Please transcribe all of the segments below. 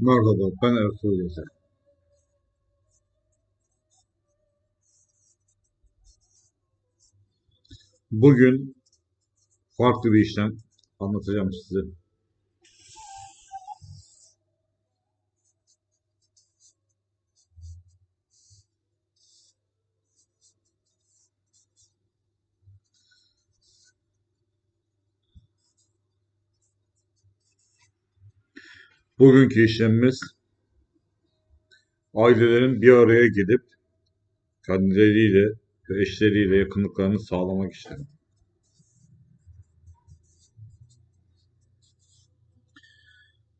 Merhaba, ben Ertuğrul Yeter. Bugün farklı bir işlem anlatacağım size. Bugünkü işlemimiz ailelerin bir araya gelip kendileriyle ve eşleriyle yakınlıklarını sağlamak işlemi.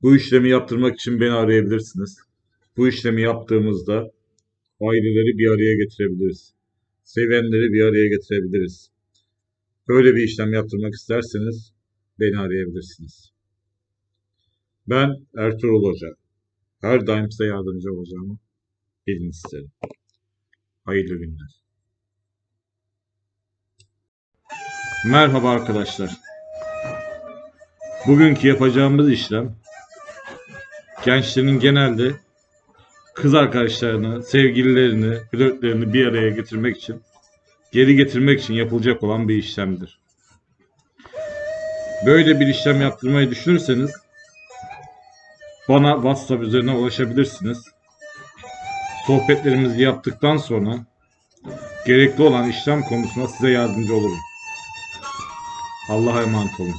Bu işlemi yaptırmak için beni arayabilirsiniz. Bu işlemi yaptığımızda aileleri bir araya getirebiliriz. Sevenleri bir araya getirebiliriz. Böyle bir işlem yaptırmak isterseniz beni arayabilirsiniz. Ben Ertuğrul Hoca. Her daim size yardımcı olacağımı bilin isterim. Hayırlı günler. Merhaba arkadaşlar. Bugünkü yapacağımız işlem gençlerin genelde kız arkadaşlarını, sevgililerini, flörtlerini bir araya getirmek için, geri getirmek için yapılacak olan bir işlemdir. Böyle bir işlem yaptırmayı düşünürseniz bana WhatsApp üzerinden ulaşabilirsiniz. Sohbetlerimizi yaptıktan sonra gerekli olan işlem konusunda size yardımcı olurum. Allah'a emanet olun.